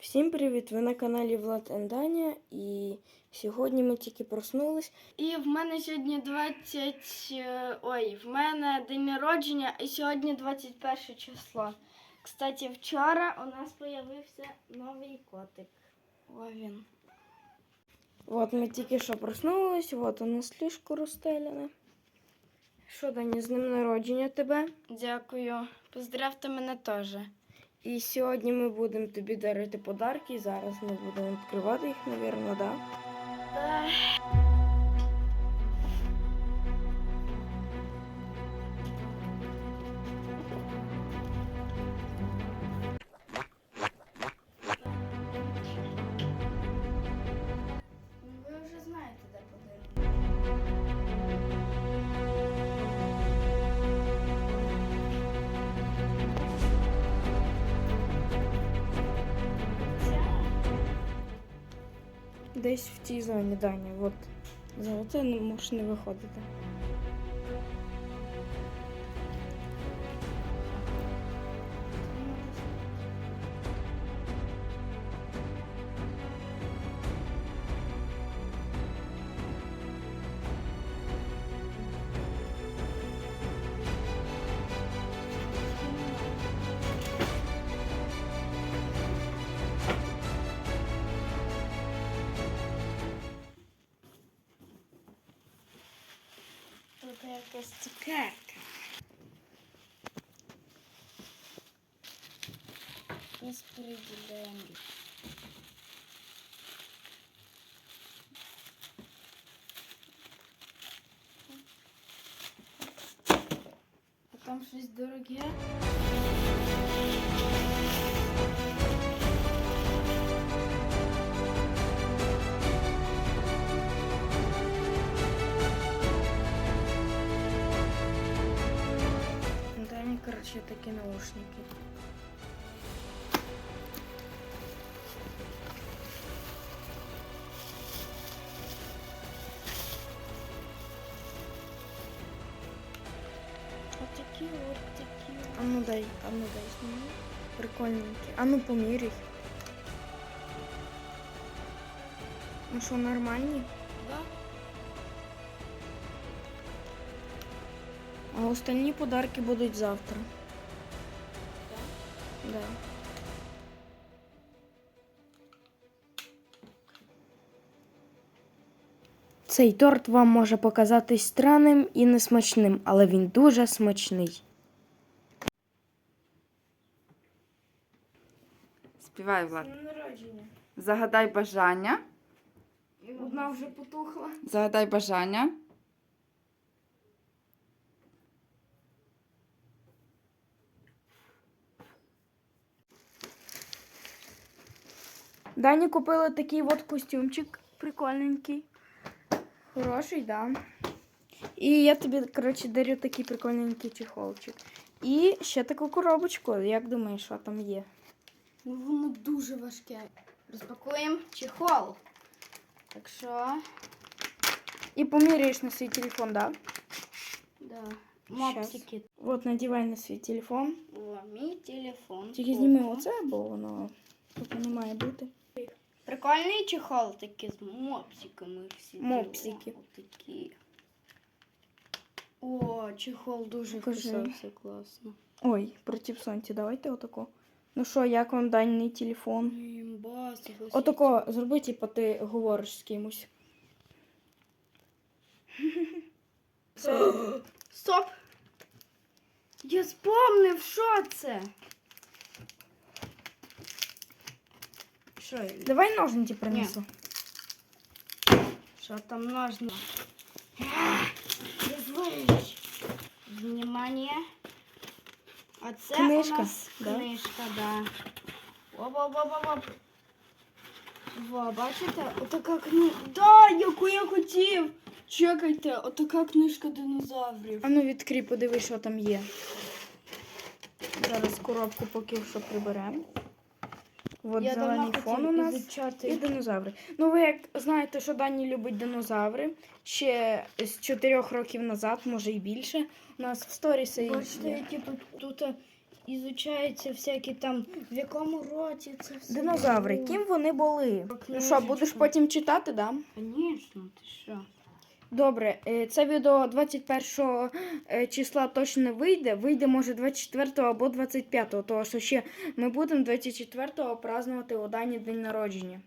Всім привіт! Ви на каналі Влад Енданя і сьогодні ми тільки проснулись. І в мене сьогодні 20. е, Ой, в мене день народження, і сьогодні 21 число. Кстати, вчора у нас з'явився новий котик. О, він. От ми тільки що проснулись, от у нас ліжко розстелене. Що, Даня, з ним народження тебе? Дякую. Поздравте мене теж. І сьогодні ми будемо тобі дарити подарки. Зараз ми будемо відкривати їх, мабуть, да? Десь в тій зоні, дані. От. Золоте можеш не виходити. Якась цукерка. Розподіляємо. А там щось дороге. Дані, коротше, такі наушники. Отакі, от такі. А ну дай, а ну дай сними. Прикольненькі. А ну поміряй. Ну що, нормальні? Да? А остальні подарки будуть завтра. Да. Цей торт вам може показатись странним і несмачним, але він дуже смачний. Співай, Влад. народження. Загадай бажання. Одна вже потухла. Загадай бажання. Дані купили такий от костюмчик прикольненький. Хороший, да. І я тобі, коротше, дарю такий прикольненький чехолчик. І ще таку коробочку. Як думаєш, що там є? Ну, воно дуже важке. Розпакуємо чехол. Так що, І поміряєш на свій телефон, да? да. Мопсики. От надівай на свій телефон. О, мій телефон. Тільки зніми оце, бо воно тут не має бути. Прикольний чехол такий з мопсиками. Всі Мопсики. Такі. О, чехол дуже Покажи. вписався класно. Ой, проти сонця, давайте отако. Ну що, як вам даний телефон? Імба, согласись. Отако зроби, типу, ти говориш з кимось. Стоп! Я спомнив, що це. Що, Давай ножниці принесу. що там? Извлечь. Внимание. А це Книжка, у нас да? книжка, да. Оп-оп-оп-оп. Во, бачите? Отака книжка. Да, яку я хотів. Чекайте, отака книжка динозаврів. А ну відкрий, подивись, що там є. Зараз коробку поки що приберемо. От Я давно зелений фон у хотів нас. ізучати. І динозаври. Ну, ви як знаєте, що Дані любить динозаври. Ще з 4 років назад, може і більше. У нас в сторісі Бачите, є. які тут, тут ізучаються всякі там, в якому році це все. Динозаври, було. ким вони були? Ну що, будеш потім читати, да? Звісно, ти що? Добре, е, це відео 21 е, числа точно не вийде. Вийде, може, 24 або 25, тому що ще ми будемо 24-го празднувати у Дані день народження.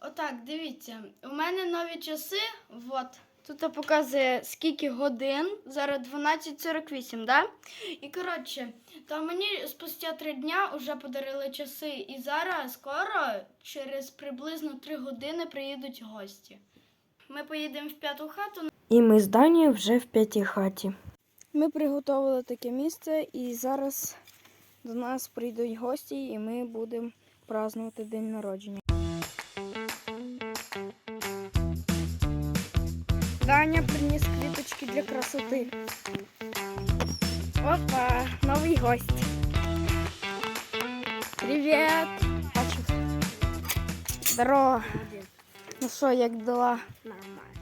Отак, дивіться, у мене нові часи. Вот. Тут показує скільки годин. Зараз 12.48, да? І коротше, то мені спустя три дня вже подарили часи. І зараз скоро, через приблизно три години, приїдуть гості. Ми поїдемо в п'яту хату. І ми з Данією вже в п'ятій хаті. Ми приготували таке місце, і зараз до нас прийдуть гості, і ми будемо празднувати день народження. Даня приніс квіточки для красоти. Опа, новий гость. Привіт! Здорово. Ну що, як дела? Нормально.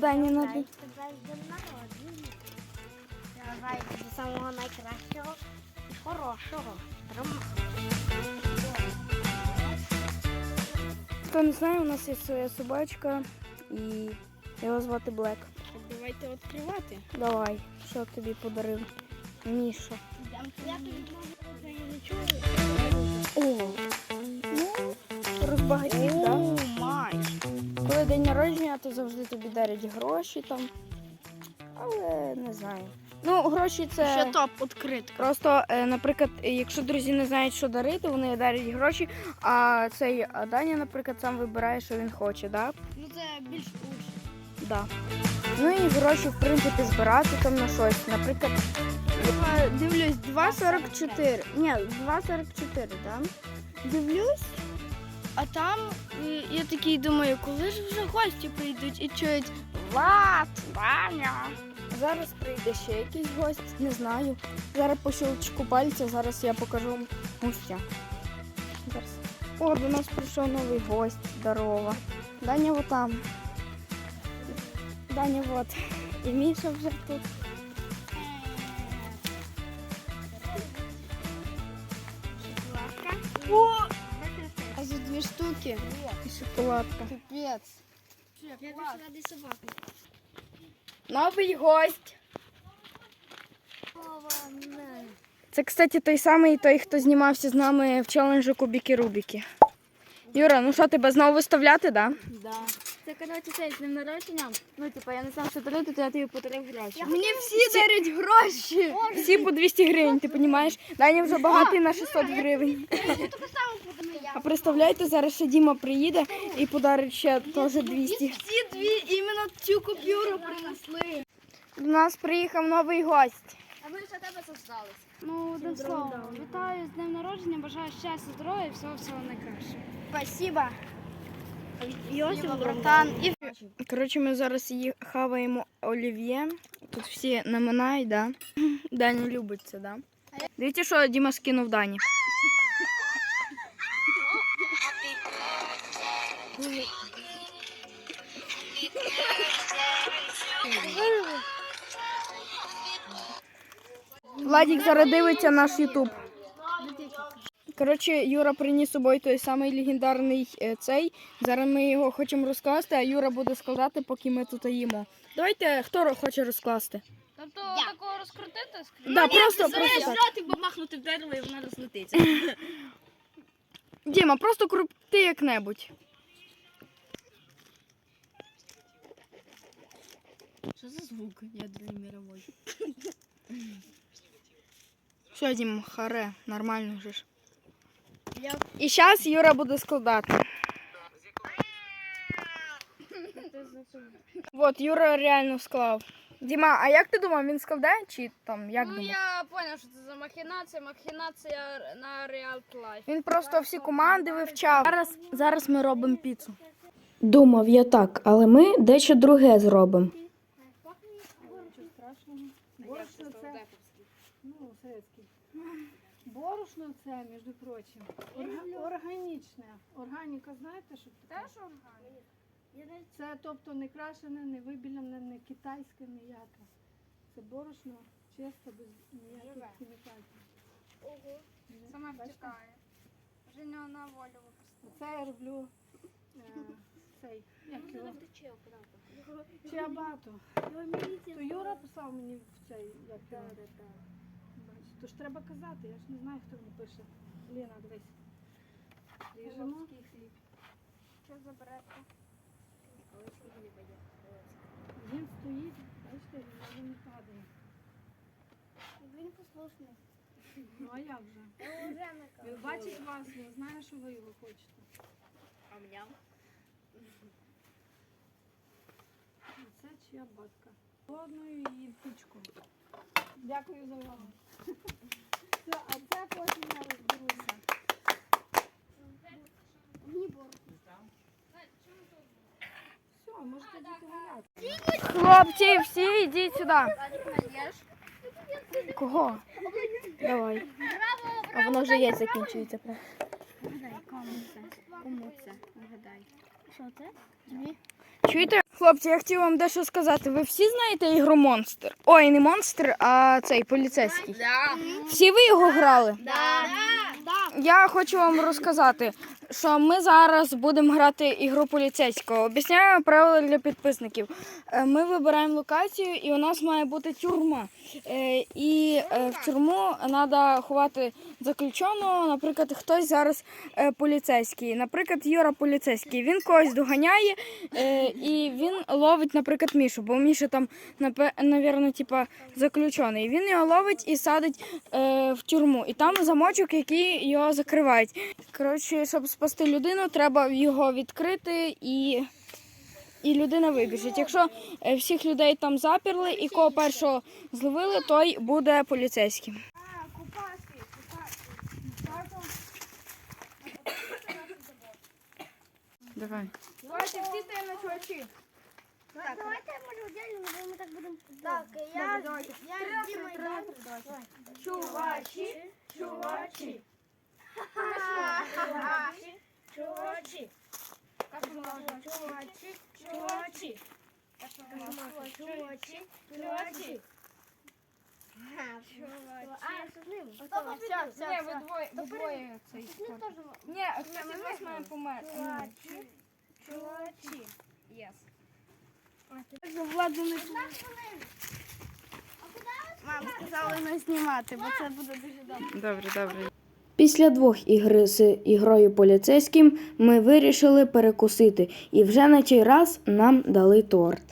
Дані на день. тебе з днем народження. Давай до самого найкращого і хорошого. Хто не знає, у нас є своя собачка і його звати Блек. Давайте відкривати. Давай, що тобі подарив Міша. Не. О, ну, розбагатів. День народження, то завжди тобі дарять гроші там. Але не знаю. Ну, гроші це. Ще топ відкритка. Просто, е, наприклад, якщо друзі не знають, що дарити, вони дарять гроші, а цей а Даня, наприклад, сам вибирає, що він хоче, так? Ну це більш лучше. Да. Ну і гроші, в принципі, збирати там на щось. Наприклад, Я дивлюсь 2,44. Ні, 2,44, да? Дивлюсь, а там я такий думаю, коли ж вже гості прийдуть і чують Влад, Ваня. зараз прийде ще якийсь гость, не знаю. Зараз по щелчку пальця, зараз я покажу вам гостя. Зараз. О, до нас прийшов новий гость. Здорово. Даня вот там. Даня вот. І Міша вже тут. О! Дві штуки. І шоколадка. Капець. Я пішла ради собаки. Новий гость. Це, кстати, той самий той, хто знімався з нами в челенджі Кубіки Рубіки. Юра, ну що, тебе знову виставляти, да? Да. Це коротше цей з днем народження. Ну, типа, я не знав, що дарити, то я тобі подарив гроші. Мені всі дарять гроші. Всі по 200 гривень, ти розумієш? Даня вже багатий на 600 гривень. А представляєте, зараз ще Діма приїде і подарить ще теж 200. Всі дві іменно цю купюру принесли. До нас приїхав новий гость. А ми ще тебе зосталися. Ну, одним словом, вітаю з днем народження, бажаю щастя, здоров'я і всього всього найкращого. Спасибо. Йосиф, братан. І Коротше, ми зараз її хаваємо олів'є. Тут всі наминають, да? Даня любить це, да? Дивіться, що Діма скинув Дані. Владік зараз дивиться наш Ютуб. Коротше, Юра приніс з собою той самий легендарний е, цей. Зараз ми його хочемо розкласти, а Юра буде складати, поки ми тут їмо. Давайте, хто хоче розкласти? Тобто такого розкрутити? Да, просто, просто так. бо махнути в дерево і вона розлетиться. Діма, просто крути як-небудь. Що за звук? Я другий мировой. Все, Дім, харе, нормально вже ж. І зараз Юра буде складати. От, Юра реально склав. Діма, а як ти думав, він складе чи там як Ну, думав? я зрозумів, що це за махінація, махінація на Real Life. Він просто всі команди вивчав. Зараз, зараз ми робимо піцу. Думав я так, але ми дещо друге зробимо. Борошно це, ну. Борошно це, між прочим, орга- органічне. Органіка, знаєте, що таке? Теж органіка. Це тобто не крашене, не вибілене, не китайське, ніяке. Це борошно чисто, без ніяких хімікатів. Сама втікає. Вже не на волю випустила. Це я роблю е, цей, як його? Чиабату. То Юра послав мені в цей, як його? Бачиш, То ж треба казати, я ж не знаю, хто мені пише. Ліна, дивись. Ріжемо. Що заберете? Він стоїть, бачите, він не падає. Він послушний. Ну а як же? Він бачить вас, він знає, що ви його хочете. А мене? Це чия батка. Холодною і в. Дякую за увагу. Все, а це потім я розберуся. Все, можете діти гуляти. Хлопці, всі йдіть сюди. Кого? Давай. А воно вже є, закінчується. Кому це? Нагадай. Що це? Чуєте? Хлопці, я хотів вам дещо сказати. Ви всі знаєте ігру Монстр? Ой, не монстр, а цей поліцейський. Всі ви його грали? Я хочу вам розказати, що ми зараз будемо грати ігру поліцейського. Об'ясняю правила для підписників. Е, Ми вибираємо локацію, і у нас має бути тюрма. Е, І е, в тюрму треба ховати заключеного. Наприклад, хтось зараз е, поліцейський. Наприклад, Юра поліцейський. Він когось доганяє е, і він ловить, наприклад, Мішу, бо Міша там, напевно, типа заключений. Він його ловить і садить е, в тюрму. І там замочок, який його закривають. Коротше, щоб спасти людину, треба його відкрити і. І людина вибіжить. Якщо е, всіх людей там заперли і кого першого зловили, той буде поліцейським. Давай. Давайте всі стоїмо на чувачі. Так, давайте може уділимо, бо ми так будемо. Так, я, я з Дімою, так? Чувачі, чувачі. Чувачі. Чувачі. Чувачі. Чувачі. Чувачі. А, з ним? Все, все, ви двоє, ви двоє цей. З ним теж Ні, має померти. Чувачі. Чувачі. Єс. Мам, сказали не знімати, бо це буде дуже добре. Добре, добре. Після двох ігр з ігрою поліцейським ми вирішили перекусити, і вже на цей раз нам дали торт.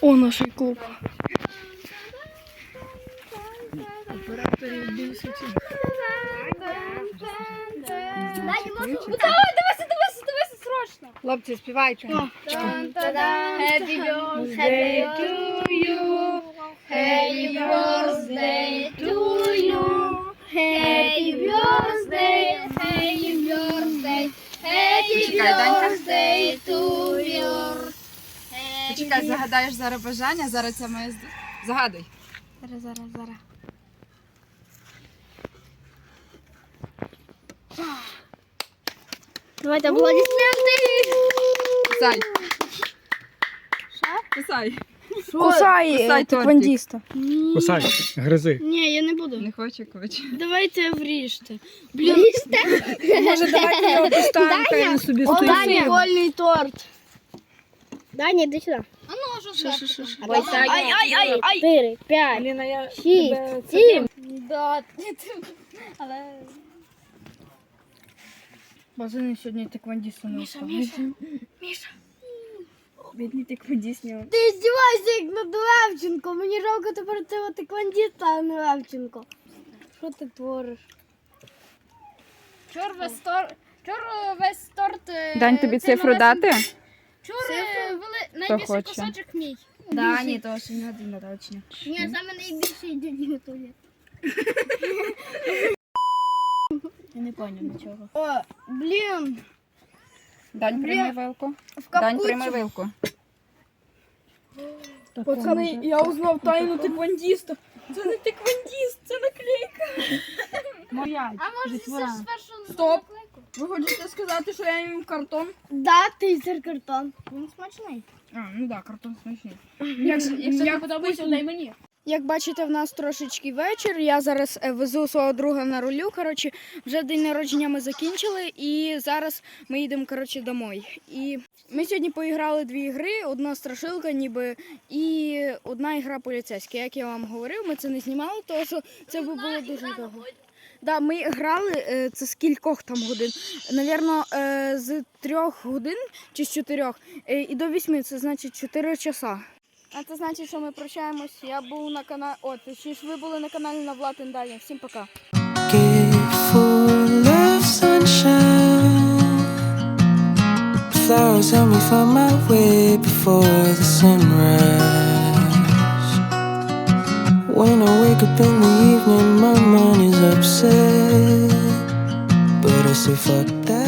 О, наш клуб. Хлопці, співайте. Happy birthday to you. Happy birthday to you. Happy Почекай, загадаєш зараз бажання, зараз це моє Загадуй. Зараз, зараз, зараз. Давайте аплодисменти. Писай. Писай. Кусай, Кусай е, тортик. тиквандіста. Кусай, гризи. Ні, я не буду. Не хочу, хоче. Давайте вріжте. Може, давайте його поставимо, хай він собі О, стоїть. прикольний торт. Даня, іди сюди. А ну, що зверху? Ой, Ай, ай, ай, ай. Чотири, п'ять, Аліна, я шість, тебе це сім. Да, але... Базини сьогодні тиквандісту не Міша, Міша, Міша. Бідний тиквандіст не Ти здівайся, як над Левченко. Мені жалко тепер цього тиквандіста, а не Левченко. Що ти твориш? Чор весь торт... Чор весь торт... е, Дань, тобі цифру дати? Найбільший хоче? кусочок мій. Да, ні, то ще не один точно. Ні, саме найбільше йде в туалет. Я не поняв нічого. О, блін. Дань, прийми вилку. В Дань, прийми вилку. Пацани, я узнав тайну тиквандіста. Це не тиквандіст, це наклейка. Моя. А може це ж спершу Стоп. Ви хочете сказати, що я їм картон? Да, ти картон. Він смачний. А, ну так, картон смачний. Якщо не подобається, дай мені. Як бачите, в нас трошечки вечір. Я зараз е, везу свого друга на рулю. Коротше, вже день народження ми закінчили, і зараз ми їдемо коротше, домой. І ми сьогодні поіграли дві ігри: одна страшилка, ніби, і одна ігра поліцейська. Як я вам говорив, ми це не знімали, тому що це би було дуже довго. Да, ми грали е, це з кількох там годин. Навірно, е, з трьох годин чи з чотирьох е, і до вісьми, це значить чотири часа. А це значить, що ми прощаємось. Я був на каналі. О, точніше, ви були на каналі на Влад Далі. Всім пока. Flowers help me find my way before the sunrise. When I wake up in the evening, my mind is upset. But I say, fuck that.